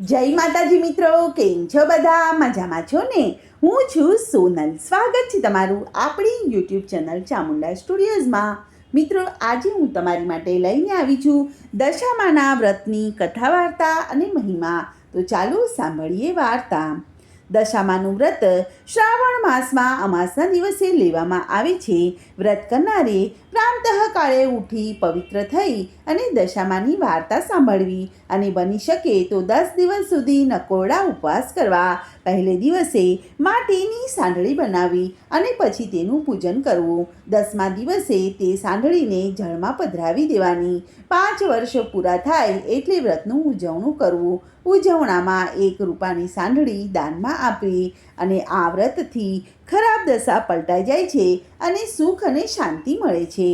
જય માતાજી મિત્રો, કેમ છો બધા? મજામાં છો ને? હું છું સોનલ. સ્વાગત છે તમારું આપણી યુટ્યુબ ચેનલ ચામુંડા સ્ટુડિયોઝમાં. મિત્રો, આજે હું તમારી માટે લઈને આવી છું દશામાના વ્રતની કથા વાર્તા અને મહિમા. તો ચાલો સાંભળીએ વાર્તા. દશામાનું વ્રત શ્રાવણ માસમાં અમાસના દિવસે લેવામાં આવે છે. વ્રત કરનારે પ્રાંતઃકાળે ઉઠી પવિત્ર થઈ અને દશામાની વાર્તા સાંભળવી અને બની શકે તો દસ દિવસ સુધી નકોરડા ઉપવાસ કરવા. પહેલે દિવસે માટીની સાંડળી બનાવવી અને પછી તેનું પૂજન કરવું. દસમા દિવસે તે સાંઢળીને જળમાં પધરાવી દેવાની. પાંચ વર્ષ પૂરા થાય એટલે વ્રતનું ઉજવણું કરવું. ઉજવણામાં એક રૂપાની સાંઢળી દાનમાં આપવી અને આ વ્રતથી ખરાબ દશા પલટાઈ જાય છે અને સુખ અને શાંતિ મળે છે.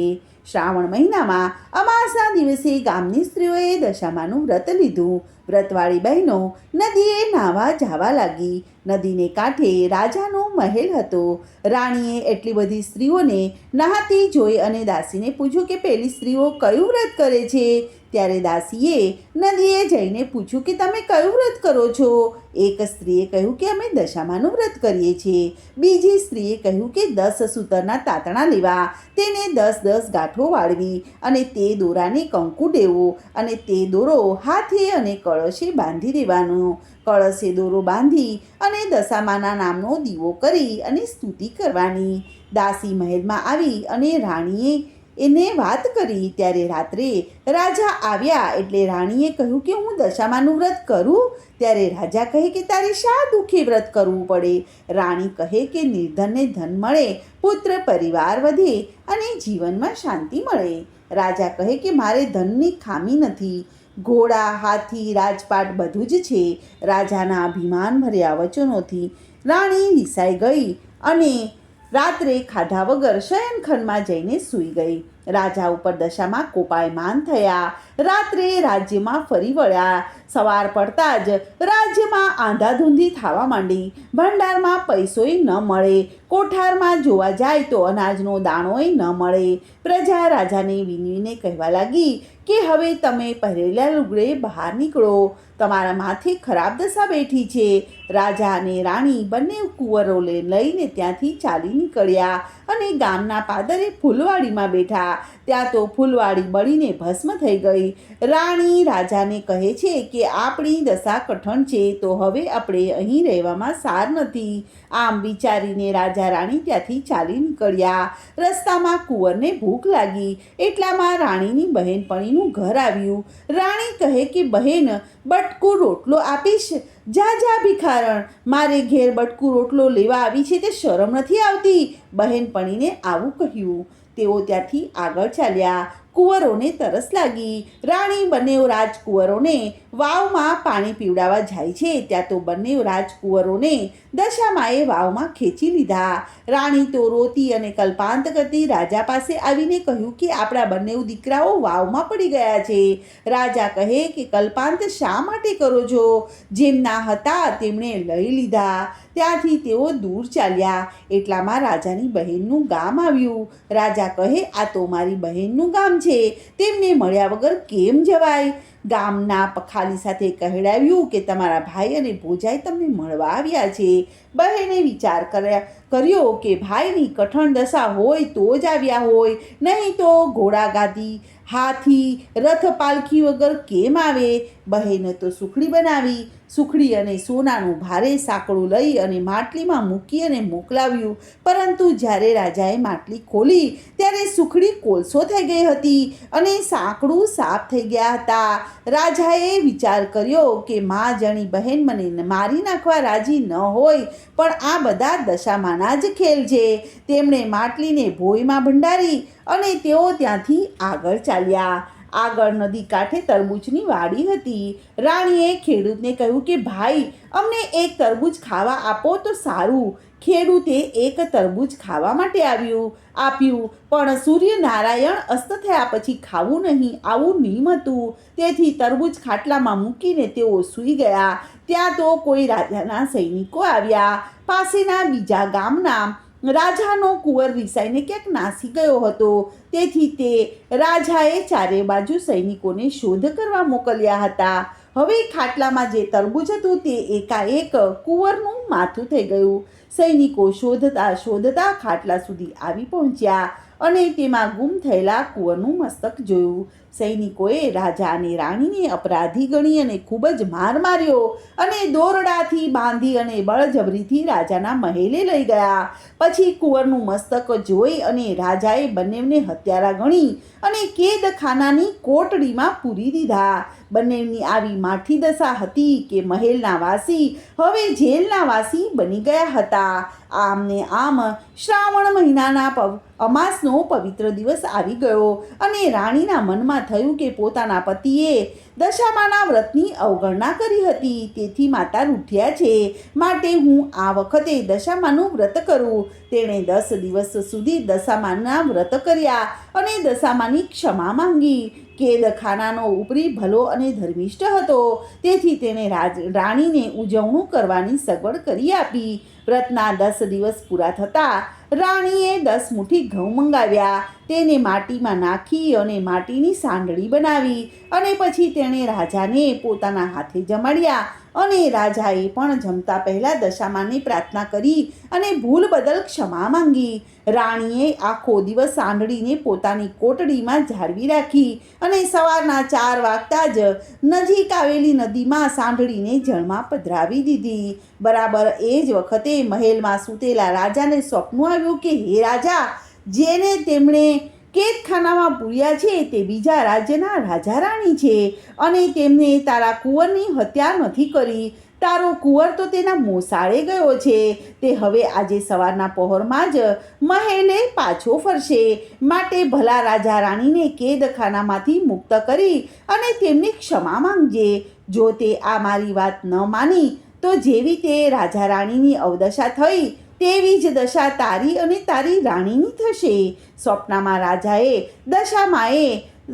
શ્રાવણ મહિનામાં અમાસના દિવસે ગામની સ્ત્રીઓએ દશામાનું વ્રત લીધું. વ્રતવાળી બહેનો નદીએ નાહવા જવા લાગી. નદીને કાંઠે રાજાનો મહેલ હતો. રાણીએ એટલી બધી સ્ત્રીઓને નહાતી જોઈ અને દાસીને પૂછ્યું કે પેલી સ્ત્રીઓ કયું વ્રત કરે છે? ત્યારે દાસીએ નદીએ જઈને પૂછ્યું કે તમે કયું વ્રત કરો છો? એક સ્ત્રીએ કહ્યું કે અમે દશામાનું વ્રત કરીએ છીએ. બીજી સ્ત્રીએ કહ્યું કે દસ સૂતરના તાતણા લેવા. તેને દસ દસ ગાંઠો વાળવી અને તે દોરાને કંકુ દેવો અને તે દોરો હાથે અને કળશે બાંધી દેવાનો. કળશે દોરો બાંધી અને દશામાના નામનો દીવો કરી અને સ્તુતિ કરવાની. દાસી મહેલમાં આવી અને રાણીએ એને વાત કરી ત્યારે રાત્રે રાજા આવ્યા એટલે રાણીએ કહ્યું કે હું દશામાનું વ્રત કરું. ત્યારે રાજા કહે કે તારે શા દુઃખે વ્રત કરવું પડે? રાણી કહે કે નિર્ધનને ધન મળે, પુત્ર પરિવાર વધે અને જીવનમાં શાંતિ મળે. રાજા કહે કે મારે ધનની ખામી નથી. ઘોડા, હાથી, રાજપાટ બધું જ છે. રાજાના અભિમાન ભર્યા વચનોથી રાણી રિસાઈ ગઈ અને રાત્રે ખાધા વગર શયનખંડમાં જઈને સૂઈ ગઈ. રાજા ઉપર દશામાં કોપાયમાન થયા. રાત્રે રાજ્યમાં ફરી વળ્યા. સવાર પડતા જ રાજ્યમાં આંધાધૂંધી થવા માંડી. ભંડારમાં પૈસોય ન મળે. કોઠારમાં જોવા જાય તો અનાજનો દાણોય ન મળે. પ્રજા રાજાને વિનવીને કહેવા લાગી કે હવે તમે પહેરેલા લુગડે બહાર નીકળો. તમારા માથે ખરાબ દશા બેઠી છે. રાજા અને રાણી બંને કુંવરો લઈને ત્યાંથી ચાલી નીકળ્યા અને ગામના પાદરે ફૂલવાડીમાં બેઠા. ત્યાં તો ફૂલવાડી બળીને ભસ્મ થઈ ગઈ. રાણી રાજાને કહે છે કે આપણી દશા કઠણ છે, તો હવે આપણે અહીં રહેવામાં સાર નથી. આમ વિચારીને રાજા રાણી ત્યાંથી ચાલી નીકળ્યા. રસ્તામાં કુંવરને ભૂખ લાગી. એટલામાં રાણીની બહેનપણીનું ઘર આવ્યું. રાણી કહે કે, બહેન, બટકું રોટલો આપીશ? જા જા, ભિખારણ. મારે ઘેર બટકું રોટલો લેવા આવી છે, તે શરમ નથી આવતી. બહેનપણીને આવું કહ્યું. તેઓ ત્યાંથી આગળ ચાલ્યા. કુંવરોને તરસ લાગી. રાણી બંને રાજકુંવરોને વાવમાં પાણી પીવડાવવા જાય છે. ત્યાં તો બંને રાજકુંવરોને દશામાએ વાવમાં ખેંચી લીધા. રાણી તો રોતી અને કલ્પાંત કરતી રાજા પાસે આવીને કહ્યું કે આપણા બંને દીકરાઓ વાવમાં પડી ગયા છે. રાજા કહે કે, કલ્પાંત શા માટે કરો છો? જેમના હતા તેમણે લઈ લીધા. ત્યાંથી તેઓ દૂર ચાલ્યા. એટલામાં રાજાની બહેનનું ગામ આવ્યું. રાજા કહે, આ તો મારી બહેનનું ગામ છે. તેમને મળ્યા વગર કેમ જવાય? ગામના પખાલી સાથે કહેડાવ્યું કે, તમારા ભાઈ અને ભોજાઈ તમને મળવા આવ્યા છે. બહેને વિચાર કર્યા, કર્યો કે, ભાઈની કઠણ દશા હોય તો જ આવ્યા હોય. નહીં તો ઘોડાગાદી હાથી રથ પાલખી વગર કેમ આવે? બહેને તો સુખડી બનાવી. સુખડી અને સોનાનું ભારે સાંકળું લઈ અને માટલીમાં મૂકી અને મોકલાવ્યું. પરંતુ જ્યારે રાજાએ માટલી ખોલી, ત્યારે સુખડી કોલસો થઈ ગઈ હતી અને સાંકડું સાફ થઈ ગયા હતા. રાજાએ વિચાર કર્યો કે મા જણી બહેન મને મારી નાખવા રાજી ન હોય, પણ આ બધા દશામાના જ ખેલ છે. તેમણે માટલીને ભોયમાં ભંડારી અને તેઓ ત્યાંથી આગળ ચાલ્યા. આગળ નદી કાંઠે તરબૂચની વાડી હતી. રાણીએ ખેડૂતને કહ્યું કે, ભાઈ, અમને એક તરબૂચ ખાવા આપો તો સારું. ખેડૂતે એક તરબૂચ ખાવા માટે આવ્યું. આપ્યું, પણ સૂર્યનારાયણ અસ્ત થયા પછી ખાવું નહીં, આવું નિયમ હતું. તેથી તરબૂચ ખાટલામાં મૂકીને તેઓ સૂઈ ગયા. ત્યાં તો કોઈ રાજાના સૈનિકો આવ્યા. પાસેના બીજા ગામના રાજાનો કુંવર રિસાઈને ક્યાંક નાસી ગયો હતો. તેથી તે રાજાએ ચારે બાજુ સૈનિકોને શોધ કરવા મોકલ્યા હતા. હવે ખાટલામાં જે તરબૂજ હતું તે એકાએક કુંવરનું માથું થઈ ગયું. સૈનિકો શોધતા શોધતા ખાટલા સુધી આવી પહોંચ્યા. અને તેમાં ગુમ થયેલા કુંવરનું મસ્તક જોયું. સૈનિકોએ રાજા અને રાણીને અપરાધી ગણી અને ખૂબ જ માર માર્યો અને દોરડાથી બાંધી અને બળજબરીથી રાજાના મહેલે લઈ ગયા. પછી કુંવરનું મસ્તક જોઈ અને રાજાએ બંનેને હત્યારા ગણી અને કેદખાનાની કોટડીમાં પૂરી દીધા. બંનેની આવી માઠી દશા હતી કે મહેલના વાસી હવે જેલના વાસી બની ગયા હતા. આમને આમ શ્રાવણ મહિનાના પવ અમાસનો પવિત્ર દિવસ આવી ગયો અને રાણીના મનમાં થયું કે પોતાના પતિએ દશામાના વ્રતની અવગણના કરી હતી. તેથી માતા રૂઠ્યા છે, માટે હું આ વખતે દશામાનું વ્રત કરું. તેણે દસ દિવસ સુધી દશામાના વ્રત કર્યા અને દશામાની ક્ષમા માંગી. કેદખાનાનો ઉપરી ભલો અને ધર્મિષ્ઠ હતો. તેથી તેણે રાજ, રાણીને ઉજવણું કરવાની સગવડ કરી આપી. વ્રતના દસ દિવસ પૂરા થતાં રાણીએ દસ મુઠ્ઠી ઘઉં મંગાવ્યા. તેને માટીમાં નાખી અને માટીની સાંડળી બનાવી અને પછી તેણે રાજાને પોતાના હાથે જમાડ્યા અને રાજાએ પણ જમતા પહેલાં દશામાની પ્રાર્થના કરી અને ભૂલ બદલ ક્ષમા માંગી. રાણીએ આખો દિવસ સાંડળીને પોતાની કોટડીમાં જાળવી રાખી અને સવારના ચાર વાગતા જ નજીક આવેલી નદીમાં સાંડળીને જળમાં પધરાવી દીધી. બરાબર એ જ વખતે મહેલમાં સૂતેલા રાજાને સ્વપ્ન આવ્યું કે, હે રાજા, જેને તેમણે કેદખાનામાં પૂર્યા છે, તે બીજા રાજ્યના રાજા રાણી છે અને તેમને તારા કુંવરની હત્યા નથી કરી. તારો કુંવર તો તેના મોસાળે ગયો છે. તે હવે આજે સવારના પહોરમાં જ મહેલે પાછો ફરશે. માટે ભલા રાજા રાણીને કેદખાનામાંથી મુક્ત કરી અને તેમની ક્ષમા માંગજે. જો તે આ મારી વાત ન માની, તો જેવી તે રાજા રાણીની અવદશા થઈ તેવી જ દશા તારી અને તારી રાણીની થશે. સ્વપ્નમાં રાજાએ દશામાએ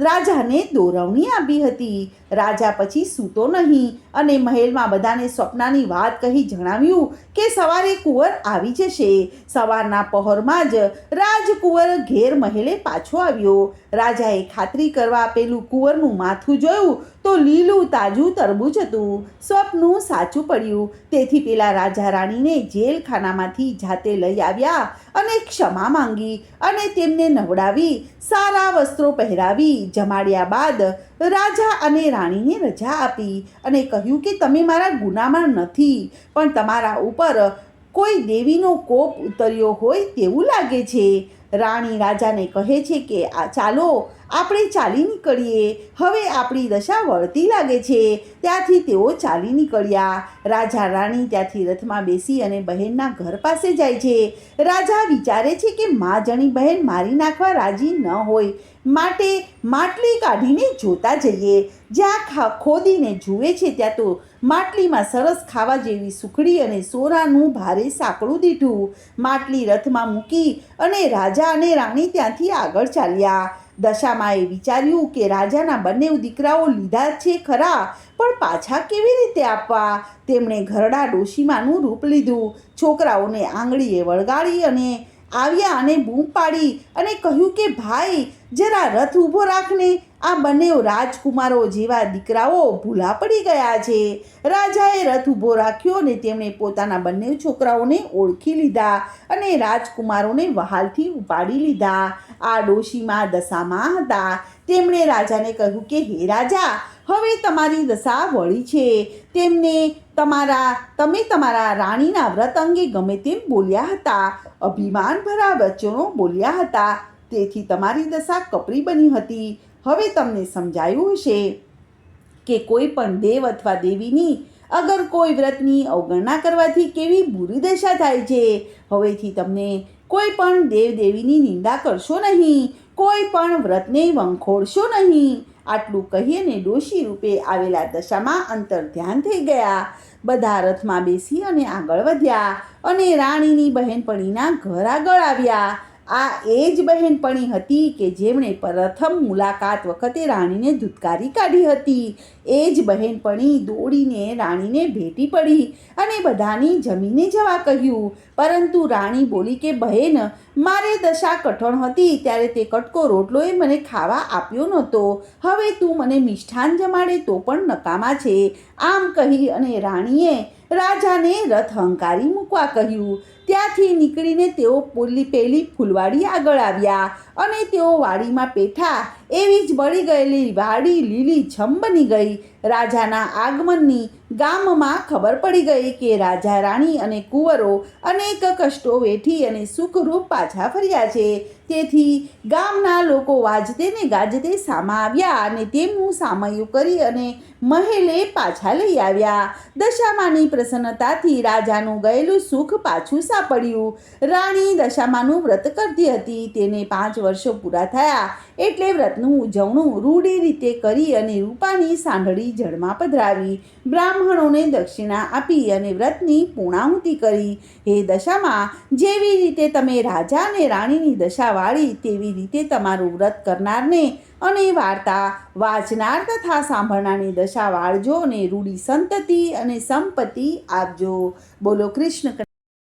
રાજાને દોરવણી આપી હતી. રાજા પછી સૂતો નહીં અને મહેલમાં બધાને સ્વપ્નાની વાત કહી જણાવ્યું કે સવારે કુંવર આવી જશે. સવારના પહોરમાં જ રાજકુંવર ઘેર મહેલે પાછો આવ્યો. રાજાએ ખાતરી કરવા પેલું કુંવરનું માથું જોયું તો લીલું તાજું તરબૂચ હતું. સ્વપ્નું સાચું પડ્યું. તેથી પેલા રાજા રાણીને જેલખાનામાંથી જાતે લઈ આવ્યા અને ક્ષમા માંગી અને તેમને નવડાવી, સારા વસ્ત્રો પહેરાવી. જમાડ્યા બાદ રાજા અને રાણીને રજા આપી અને કહ્યું કે તમે મારા ગુનામાં નથી, પણ તમારા ઉપર કોઈ દેવીનો કોપ ઉતર્યો હોય તેવું લાગે છે. રાણી રાજાને કહે છે કે, આ ચાલો આપણે ચાલી નીકળીએ. હવે આપણી દશા વળતી લાગે છે. ત્યાંથી તેઓ ચાલી નીકળ્યા. રાજા રાણી ત્યાંથી રથમાં બેસી અને બહેનના ઘર પાસે જાય છે. રાજા વિચારે છે કે મા જણી બહેન મારી નાખવા રાજી ન હોય. માટે માટલી કાઢીને જોતા જઈએ. જ્યાં ખોદીને જુએ છે ત્યાં તો માટલીમાં સરસ ખાવા જેવી સુખડી અને સોરાનું ભારે સાંકળું દીઠું. માટલી રથમાં મૂકી અને રાજા અને રાણી ત્યાંથી આગળ ચાલ્યા. દશામાએ વિચાર્યું કે રાજાના બંને દીકરાઓ લીધા છે ખરા, પણ પાછા કેવી રીતે આપવા? તેમણે ઘરડા ડોશીમાનું રૂપ લીધું. છોકરાઓને આંગળીએ વળગાડી અને આવ્યા અને બૂમ પાડી અને કહ્યું કે, ભાઈ, જરા રથ ઊભો રાખને. આ બંને રાજકુમારો જેવા દીકરાઓ ભૂલા પડી ગયા છે. રાજાએ રથ ઊભો રાખ્યો અને તેમણે પોતાના બંને છોકરાઓને ઓળખી લીધા અને રાજકુમારોને વહાલથી ઉપાડી લીધા. આ ડોશીમાં દશામાં હતા. તેમણે રાજાને કહ્યું કે, હે રાજા હવે તમારી દશા વળી છે. તેમને તમારા, તમે તમારા રાણીના વ્રત અંગે ગમે તેમ બોલ્યા હતા. અભિમાન ભરા વચનો બોલ્યા હતા. તેથી તમારી દશા કપરી બની હતી. હવે તમને સમજાયું હશે કે કોઈ પણ દેવ અથવા દેવીની અગર કોઈ વ્રતની અવગણના કરવાથી કેવી બુરી દશા થાય છે. હવેથી તમને કોઈ પણ દેવ દેવીની નિંદા કરશો નહીં. કોઈ પણ વ્રતને વંખોડશો નહીં. આટલું કહીને ડોશી રૂપે આવેલા દશામાં અંતર ધ્યાન થઈ ગયા. બધા રથમાં બેસી અને આગળ વધ્યા અને રાણીની બહેનપણીના ઘર આગળ આવ્યા. આ એ જ બહેનપણી હતી કે જેમણે પ્રથમ મુલાકાત વખતે રાણીને ધુતકારી કાઢી હતી. એ જ બહેનપણી દોડીને રાણીને ભેટી પડી અને બધાની જમીને જવા કહ્યું. પરંતુ રાણી બોલી કે, બહેન, મારે દશા કઠણ હતી, ત્યારે તે કટકો રોટલોએ મને ખાવા આપ્યો નહોતો. હવે તું મને મિષ્ઠાન જમાડે તો પણ નકામા છે. આમ કહી અને રાણીએ રાજાને રથ હંકારી મૂકવા કહ્યું. ત્યાંથી નીકળીને તેઓ પોલી પેલી ફૂલવાડી આગળ આવ્યા અને તેઓ વાડીમાં પેઠા એવી જ બળી ગયેલી વાડી લીલી છમ બની ગઈ. રાજાના આગમનની ગામમાં ખબર પડી ગઈ કે રાજા રાણી અને કુંવરો અનેક કષ્ટો વેઠી અને સુખરૂપ પાછા ફર્યા છે. તેથી ગામના લોકો વાજતે ને ગાજતે સામા આવ્યા અને તેમનું સામયું કરી અને મહેલે પાછા લઈ આવ્યા. દશામાની પ્રસન્નતાથી રાજાનું ગયેલું સુખ પાછું સાંપડ્યું. રાણી દશામાનું વ્રત કરતી હતી. તેને પાંચ વર્ષો પૂરા થયા એટલે વ્રતનું ઉજવણું રૂઢી રીતે કરી અને રૂપાની સાંઢળી જળમાં પધરાવી, બ્રાહ્મણોને દક્ષિણા આપી અને વ્રતની પૂર્ણાહુતિ કરી. હે દશામાં, જેવી રીતે તમે રાજા અને રાણીની દશા વાળી, તેવી રીતે તમારું વ્રત કરનારને અને વાર્તા વાંચનાર તથા સાંભળનારની દશા વાળજો અને રૂડી સંતતિ અને સંપત્તિ આપજો. બોલો કૃષ્ણ